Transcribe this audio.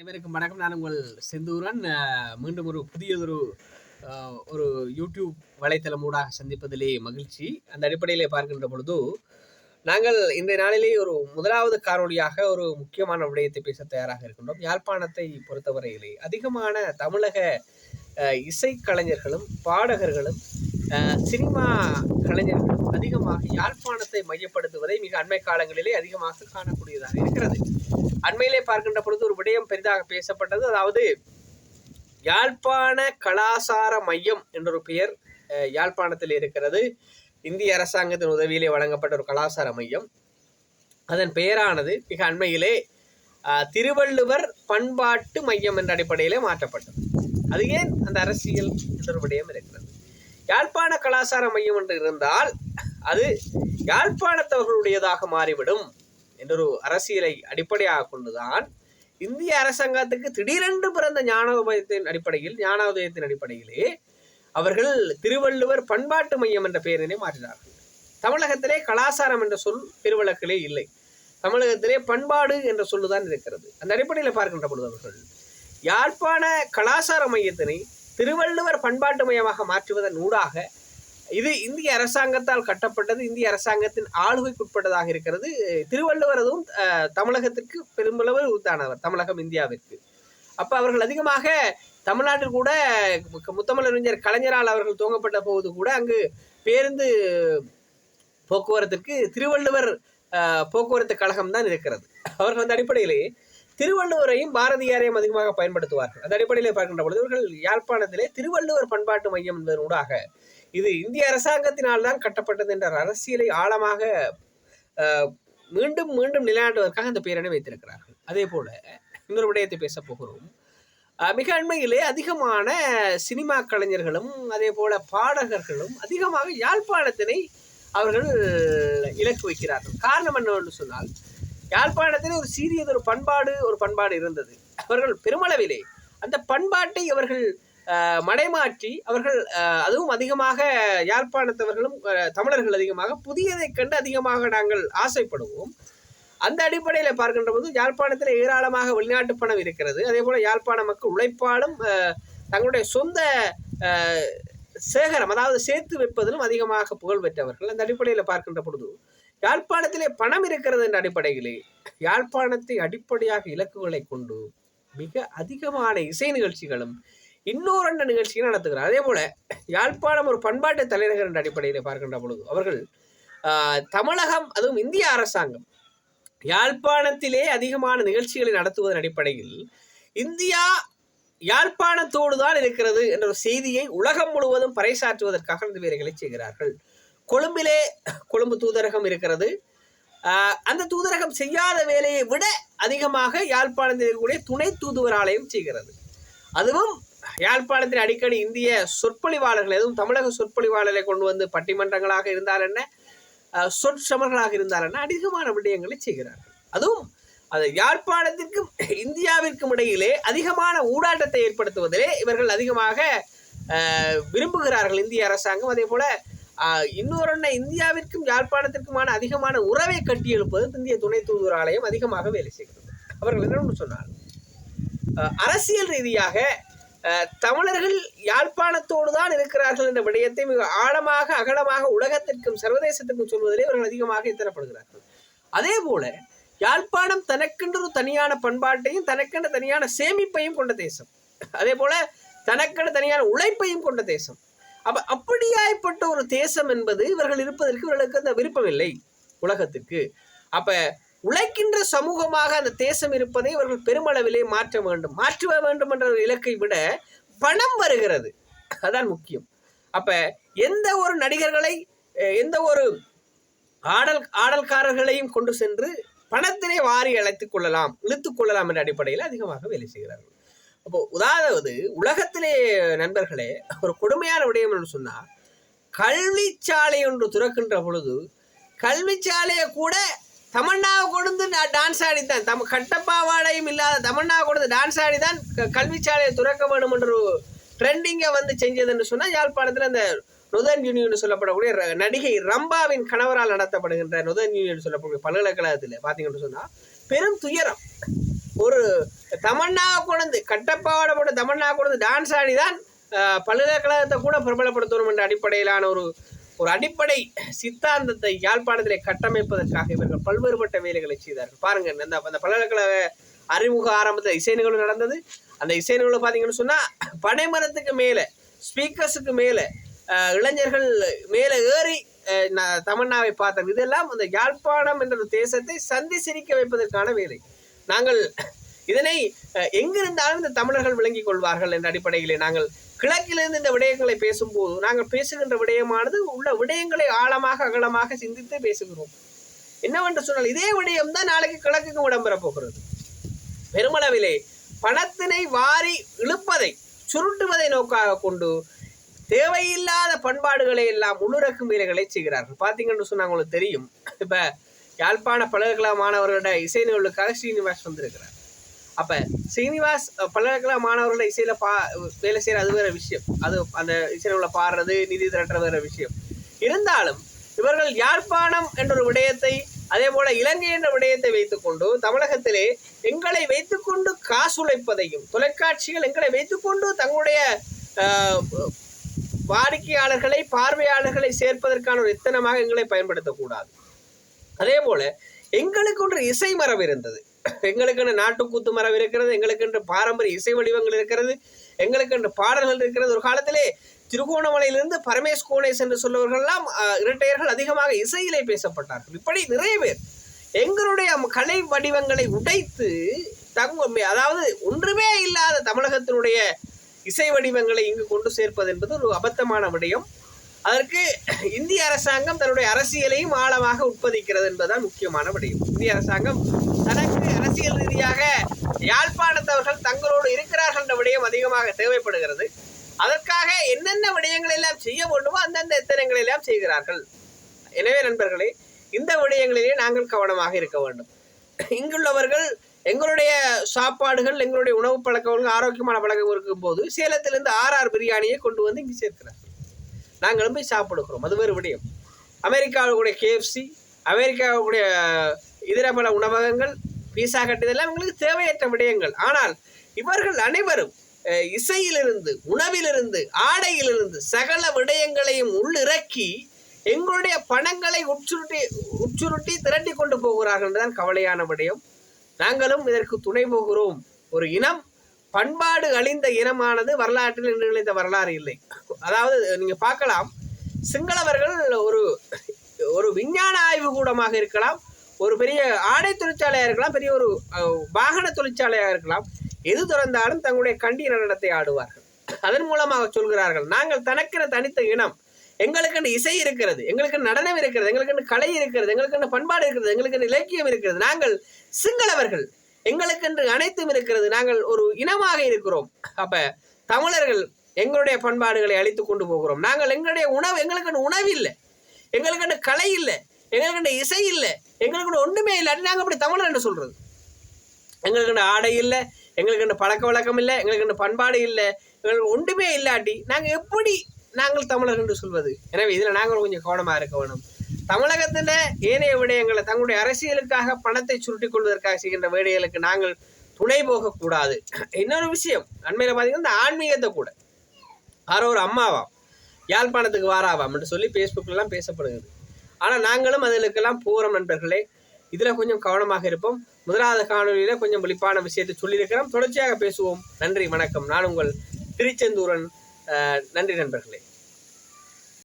அனைவருக்கும் வணக்கம். நான் உங்கள் செந்தூரன். மீண்டும் ஒரு புதியதொரு ஒரு யூடியூப் வலைத்தளம் ஊடாக சந்திப்பதிலே மகிழ்ச்சி. அந்த அடிப்படையிலே பார்க்கின்ற பொழுது நாங்கள் இந்த நாளிலே ஒரு முதலாவது காணொளியாக ஒரு முக்கியமான விடயத்தை பேச தயாராக இருக்கின்றோம். யாழ்ப்பாணத்தை பொறுத்தவரையிலே அதிகமான தமிழக இசைக்கலைஞர்களும் பாடகர்களும் சினிமா கலைஞர்களும் அதிகமாக யாழ்ப்பாணத்தை மையப்படுத்துவதை மிக அண்மை காலங்களிலே அதிகமாக காணக்கூடியதாக இருக்கிறது. அண்மையிலே பார்க்கின்ற பொழுது ஒரு விடயம் பெரிதாக பேசப்பட்டது. அதாவது யாழ்ப்பாண கலாசார மையம் என்றொரு பெயர் யாழ்ப்பாணத்தில் இருக்கிறது. இந்திய அரசாங்கத்தின் உதவியிலே வழங்கப்பட்ட ஒரு கலாசார மையம். அதன் பெயரானது மிக அண்மையிலே திருவள்ளுவர் பண்பாட்டு மையம் என்ற அடிப்படையிலே மாற்றப்பட்டது. அது ஏன் அந்த அரசியல் என்ற விடயம் இருக்கிறது? யாழ்ப்பாண கலாசார மையம் என்று இருந்தால் அது யாழ்ப்பாணத்தவர்களுடையதாக மாறிவிடும். என்றொரு அரசியலை அடிப்படையாக கொண்டுதான் இந்திய அரசாங்கத்துக்கு திடீரென்று பிறந்த ஞானோதயத்தின் அடிப்படையில் ஞானோதயத்தின் அடிப்படையிலே அவர்கள் திருவள்ளுவர் பண்பாட்டு மையம் என்ற பெயரினை மாற்றினார்கள். தமிழகத்திலே கலாசாரம் என்ற சொல் பெருவழக்கிலே இல்லை. தமிழகத்திலே பண்பாடு என்ற சொல்லுதான் இருக்கிறது. அந்த அடிப்படையில் பார்க்கின்ற பொழுது அவர்கள் யாழ்ப்பாண கலாசார மையத்தினை திருவள்ளுவர் பண்பாட்டு மையமாக மாற்றுவதன் ஊடாக இது இந்திய அரசாங்கத்தால் கட்டப்பட்டது இந்திய அரசாங்கத்தின் ஆளுகைக்குட்பட்டதாக இருக்கிறது. திருவள்ளுவர் அதுவும் தமிழகத்திற்கு பெருமளவு உத்தானவர் தமிழகம் இந்தியாவிற்கு. அப்ப அவர்கள் அதிகமாக தமிழ்நாட்டில் கூட முத்தமிழறிஞர் கலைஞரால் அவர்கள் துவங்கப்பட்ட போது கூட அங்கு பேருந்து போக்குவரத்திற்கு திருவள்ளுவர் போக்குவரத்து கழகம் தான் இருக்கிறது. அவர்கள் அந்த அடிப்படையிலே திருவள்ளுவரையும் பாரதியாரையும் அதிகமாக பயன்படுத்துவார்கள். அந்த அடிப்படையிலே பார்க்கின்ற பொழுது இவர்கள் யாழ்ப்பாணத்திலே திருவள்ளுவர் பண்பாட்டு மையம் என்பதன் ஊடாக இது இந்திய அரசாங்கத்தினால் தான் கட்டப்பட்டது என்ற அரசியலை ஆழமாக மீண்டும் மீண்டும் நிலைநாட்டுவதற்காக அந்த பேரணி வைத்திருக்கிறார்கள். அதே போல இன்னொரு விடயத்தை பேச போகிறோம். மிக அண்மையிலே அதிகமான சினிமா கலைஞர்களும் அதே போல பாடகர்களும் அதிகமாக யாழ்ப்பாணத்தினை அவர்கள் இலக்கு வைக்கிறார்கள். காரணம் என்னவென்று சொன்னால் யாழ்ப்பாணத்திலே ஒரு சீரியதொரு பண்பாடு ஒரு பண்பாடு இருந்தது. அவர்கள் பெருமளவிலே அந்த பண்பாட்டை அவர்கள் மடைமாற்றி அவர்கள் அதுவும் அதிகமாக யாழ்ப்பாணத்தவர்களும் தமிழர்கள் அதிகமாக புதியதை கண்டு அதிகமாக நாங்கள் ஆசைப்படுவோம். அந்த அடிப்படையில் பார்க்கின்ற போது யாழ்ப்பாணத்தில் ஏராளமாக வெளிநாட்டு பணம் இருக்கிறது. அதே போல யாழ்ப்பாண மக்கள் உழைப்பாலும் தங்களுடைய சொந்த சேகரம் அதாவது சேர்த்து வைப்பதிலும் அதிகமாக புகழ் பெற்றவர்கள். அந்த அடிப்படையில் பார்க்கின்ற பொழுது யாழ்ப்பாணத்திலே பணம் இருக்கிறது என்ற அடிப்படையிலே யாழ்ப்பாணத்தை அடிப்படையாக இலக்குகளை கொண்டு மிக அதிகமான இசை நிகழ்ச்சிகளும் இன்னொரு ரெண்டு நிகழ்ச்சிகள் நடத்துகிறார். அதே போல யாழ்ப்பாணம் ஒரு பண்பாட்டு தலைநகர் என்ற அடிப்படையில் பார்க்கின்ற பொழுது அவர்கள் தமிழகம் அதுவும் இந்திய அரசாங்கம் யாழ்ப்பாணத்திலே அதிகமான நிகழ்ச்சிகளை நடத்துவதன் அடிப்படையில் இந்தியா யாழ்ப்பாணத்தோடு தான் இருக்கிறது என்ற ஒரு செய்தியை உலகம் முழுவதும் பறைசாற்றுவதற்காக இந்த வீரர்களை செய்கிறார்கள். கொழும்பிலே கொழும்பு தூதரகம் இருக்கிறது. அந்த தூதரகம் செய்யாத வேலையை விட அதிகமாக யாழ்ப்பாணத்தில் இருக்கக்கூடிய துணை தூதுவராலயம் செய்கிறது. அதுவும் யாழ்ப்பாணத்தில் அடிக்கடி இந்திய சொற்பொழிவாளர்கள் எதுவும் தமிழக சொற்பொழிவாளர்களை கொண்டு வந்து பட்டிமன்றங்களாக இருந்தால் என்ன? சொற்சமர்களாக இருந்தால் என்ன? அதிகமான விடயங்களை செய்கிறார்கள். அதுவும் அது யாழ்ப்பாணத்திற்கும் இந்தியாவிற்கும் இடையிலே அதிகமான ஊடாட்டத்தை ஏற்படுத்துவதிலே இவர்கள் அதிகமாக விரும்புகிறார்கள் இந்திய அரசாங்கம். அதே போல இன்னொரு இந்தியாவிற்கும் யாழ்ப்பாணத்திற்குமான அதிகமான உறவை கட்டியெழுப்பது இந்திய துணை தூதுவர் ஆலயம் அதிகமாக வேலை செய்கிறது. அவர்கள் என்ன சொன்னார் அரசியல் ரீதியாக தமிழர்கள் யாழ்ப்பாணத்தோடு தான் இருக்கிறார்கள் என்ற விடயத்தை மிக ஆழமாக அகலமாக உலகத்திற்கும் சர்வதேசத்திற்கும் சொல்வதிலே இவர்கள் அதிகமாக இத்தரப்படுகிறார்கள். அதே போல யாழ்ப்பாணம் தனக்கென்று ஒரு தனியான பண்பாட்டையும் தனக்கென்று தனியான சேமிப்பையும் கொண்ட தேசம். அதே போல தனக்கென்று தனியான உழைப்பையும் கொண்ட தேசம். அப்ப அப்படியாய்ப்பட்ட ஒரு தேசம் என்பது இவர்கள் இருப்பதற்கு இவர்களுக்கு அந்த விருப்பம் இல்லை உலகத்திற்கு. அப்ப உழைக்கின்ற சமூகமாக அந்த தேசம் இருப்பதை இவர்கள் பெருமளவிலே மாற்ற வேண்டும். மாற்ற வேண்டும் என்ற ஒரு இலக்கை விட பணம் வருகிறது. அதான் முக்கியம். அப்ப எந்த ஒரு நடிகர்களை எந்த ஒரு ஆடல் ஆடல்காரர்களையும் கொண்டு சென்று பணத்தினை வாரி அழைத்துக் கொள்ளலாம் இழுத்துக் கொள்ளலாம் என்ற அடிப்படையில் அதிகமாக வேலை செய்கிறார்கள். அப்போ உதாவது உலகத்திலே நண்பர்களே ஒரு கொடுமையான விடயம் என்று சொன்னால் கல்விச்சாலை ஒன்று துறக்கின்ற பொழுது கல்விச்சாலையை கூட தமன்னாவை கொண்டு நான் டான்ஸ் ஆடித்தான். தம் கட்டப்பாவாடையும் இல்லாத தமன்னாவை கொண்டு டான்ஸ் ஆடிதான் கல்விச்சாலையை துறக்க வேண்டும் என்ற ஒரு ட்ரெண்டிங்கை வந்து செஞ்சதுன்னு சொன்னால் யாழ்ப்பாணத்தில் அந்த நுதன் யூனியன் சொல்லப்படக்கூடிய நடிகை ரம்பாவின் கணவரால் நடத்தப்படுகின்ற நுதன் யூனியன் சொல்லப்படக்கூடிய பல்கலைக்கழகத்தில் பார்த்தீங்கன்னு சொன்னால் பெரும் துயரம். ஒரு தமன்னா கொண்டு கட்டப்பாவாடை போட்டு தமன்னா கொண்டு டான்ஸ் ஆடி தான் அஹ், பல்கலைக்கழகத்தை கூட பிரபலப்படுத்தணும் என்ற அடிப்படையிலான ஒரு ஒரு அடிப்படை சித்தாந்தத்தை யாழ்ப்பாணத்திலே கட்டமைப்பதற்காக இவர்கள் பல்வேறுபட்ட வேலைகளை செய்தார்கள். பாருங்க அந்த அந்த பல்கலைக்கழக அறிமுக ஆரம்பத்தில் இசை நிகழ்வு நடந்தது. அந்த இசை நிகழ்வு பார்த்தீங்கன்னு சொன்னால் பனைமரத்துக்கு மேலே ஸ்பீக்கர்ஸுக்கு மேலே இளைஞர்கள் மேலே ஏறி அஹ், தமன்னாவை பார்த்தது இதெல்லாம் அந்த யாழ்ப்பாணம் என்ற தேசத்தை சந்தி சிரிக்க வைப்பதற்கான வேலை. நாங்கள் இதனை எங்கிருந்தாலும் இந்த தமிழர்கள் விளங்கிக் கொள்வார்கள் என்ற அடிப்படையிலே நாங்கள் கிழக்கிலிருந்து இந்த விடயங்களை பேசும்போது நாங்கள் பேசுகின்ற விடயமானது உள்ள விடயங்களை ஆழமாக அகலமாக சிந்தித்து பேசுகிறோம். என்னவென்று சொன்னால் இதே விடயம் தான் நாளைக்கு கிழக்குக்கும் இடம்பெறப் போகிறது. பெருமளவிலே பணத்தினை வாரி இழுப்பதை சுருட்டுவதை நோக்காக கொண்டு தேவையில்லாத பண்பாடுகளை எல்லாம் உள்ளுறக்கும் வேலைகளை செய்கிறார்கள். பார்த்தீங்கன்னு சொன்னால் உங்களுக்கு தெரியும். இப்போ யாழ்ப்பாண பல்கலைக்கழக மாணவர்களோட இசை நிகழ்வுக்காக ஸ்ரீனிவாஸ் வந்திருக்கிறார். அப்ப ஸ்ரீனிவாஸ் பல்கலைக்கழக மாணவர்களோட இசையில பா வேலை செய்யற அது வேற விஷயம். அது அந்த இசை உள்ள பாடுறது நிதி திரட்டுற வேற விஷயம். இருந்தாலும் இவர்கள் யாழ்ப்பாணம் என்ற ஒரு விடயத்தை அதே போல இலங்கை என்ற விடயத்தை வைத்துக்கொண்டு தமிழகத்திலே எங்களை வைத்துக்கொண்டு காசுழைப்பதையும் தொலைக்காட்சிகள் எங்களை வைத்துக்கொண்டு தங்களுடைய வாடிக்கையாளர்களை பார்வையாளர்களை சேர்ப்பதற்கான ஒரு எத்தனமாக எங்களை பயன்படுத்தக்கூடாது. அதே போல எங்களுக்கு ஒன்று இசை மரபு இருந்தது. எங்களுக்கென்று நாட்டுக்கூத்து மரம் இருக்கிறது எங்களுக்கென்று பாரம்பரிய இசை வடிவங்கள் இருக்கிறது எங்களுக்கென்று பாடல்கள் இருக்கிறது. ஒரு காலத்திலே திருகோணமலையிலிருந்து பரமேஷ் கோணேஷ் என்று சொல்லவர்கள்லாம் இரட்டையர்கள் அதிகமாக இசையிலே பேசப்பட்டார்கள். இப்படி நிறைய பேர் எங்களுடைய கலை வடிவங்களை உடைத்து தங்க அதாவது ஒன்றுமே இல்லாத தமிழகத்தினுடைய இசை வடிவங்களை இங்கு கொண்டு சேர்ப்பது என்பது ஒரு அபத்தமான விடயம். அதற்கு இந்திய அரசாங்கம் தன்னுடைய அரசியலையும் ஆழமாக உட்பதிக்கிறது என்பதுதான் முக்கியமான விடயம். இந்திய அரசாங்கம் அரசியல் ரீதியாக யாழ்ப்பாணத்தவர்கள் தங்களோடு இருக்கிறார்கள் என்ற விடயம் அதிகமாக தேவைப்படுகிறது. அதற்காக என்னென்ன விடயங்கள் எல்லாம் செய்ய வேண்டுமோ அந்தந்த எத்தனங்களை எல்லாம் செய்கிறார்கள். எனவே நண்பர்களே இந்த விடயங்களிலே நாங்கள் கவனமாக இருக்க வேண்டும். இங்குள்ளவர்கள் எங்களுடைய சாப்பாடுகள் எங்களுடைய உணவு பழக்கங்கள் ஆரோக்கியமான பழக்கம் இருக்கும் போது சேலத்திலிருந்து ஆர்ஆர் பிரியாணியை கொண்டு வந்து இங்கு சேர்க்கிறார் நாங்களும் போய் சாப்பிடுகிறோம். அது வேறு விடயம். அமெரிக்காவுடைய கேஎஃப்சி அமெரிக்காவுடைய இதர பல உணவகங்கள் பீஸா கட்டியதெல்லாம் இவங்களுக்கு எங்களுக்கு தேவையற்ற விடயங்கள். ஆனால் இவர்கள் அனைவரும் இசையிலிருந்து உணவிலிருந்து ஆடையிலிருந்து சகல விடயங்களையும் உள்ளிறக்கி எங்களுடைய பணங்களை உட்சுருட்டி உட்சுருட்டி திரட்டி கொண்டு போகிறார்கள் என்றுதான் கவலையான விடயம். நாங்களும் இதற்கு துணை போகிறோம். ஒரு இனம் பண்பாடு அழிந்த இனமானது வரலாற்றில் இன்று நிலைத்த வரலாறு இல்லை. அதாவது நீங்க பார்க்கலாம் சிங்களவர்கள் ஒரு ஒரு விஞ்ஞான ஆய்வு கூடமாக இருக்கலாம் ஒரு பெரிய ஆடை தொழிற்சாலையாக இருக்கலாம் பெரிய ஒரு வாகன தொழிற்சாலையாக இருக்கலாம். எது திறந்தாலும் தங்களுடைய கண்டிய நடனத்தை ஆடுவார்கள். அதன் மூலமாக சொல்கிறார்கள் நாங்கள் தனக்கென தனித்த இனம். எங்களுக்குன்னு இசை இருக்கிறது எங்களுக்கு நடனம் இருக்கிறது எங்களுக்குன்னு கலை இருக்கிறது எங்களுக்குன்னு பண்பாடு இருக்கிறது எங்களுக்குன்னு இலக்கியம் இருக்கிறது. நாங்கள் சிங்களவர்கள். எங்களுக்கென்று அனைத்தும் இருக்கிறது. நாங்கள் ஒரு இனமாக இருக்கிறோம். அப்ப தமிழர்கள் எங்களுடைய பண்பாடுகளை அழித்து கொண்டு போகிறோம். நாங்கள் எங்களுடைய உணவு எங்களுக்கு உணவு இல்லை. எங்களுக்கு கலை இல்லை. எங்களுக்கு இசை இல்லை. எங்களுக்கு ஒன்றுமே இல்லை. நாங்கள் அப்படி தமிழர் என்று சொல்கிறது எங்களுக்கு ஆடை இல்லை. எங்களுக்கு பழக்க வழக்கம் இல்லை. எங்களுக்கு பண்பாடு இல்லை. எங்களுக்கு ஒன்றுமே இல்லாட்டி நாங்கள் எப்படி நாங்கள் தமிழர் என்று சொல்வது? எனவே இதில் நாங்கள் கொஞ்சம் கவனமாக இருக்க வேணும். தமிழகத்தில் ஏனைய விடயங்களை தங்களுடைய அரசியலுக்காக பணத்தை சுருட்டிக் கொள்வதற்காக செய்கின்ற வேடைகளுக்கு நாங்கள் துணை போகக்கூடாது. இன்னொரு விஷயம். அண்மையில் பார்த்தீங்கன்னா இந்த ஆன்மீகத்தை கூட. யாரோ ஒரு அம்மாவாம். யாழ்ப்பாணத்துக்கு வாராவாம் என்று சொல்லி ஃபேஸ்புக்கிலலாம் பேசப்படுகிறது. ஆனால் நாங்களும் அதிலுக்கெல்லாம் போகிறோம் நண்பர்களே. இதில் கொஞ்சம் கவனமாக இருப்போம். முதலாவது காணொலியில் கொஞ்சம் வெளிப்பான விஷயத்தை சொல்லியிருக்கிறோம். தொடர்ச்சியாக பேசுவோம். நன்றி வணக்கம். நான் உங்கள் திருச்செந்தூரன் நன்றி நண்பர்களே.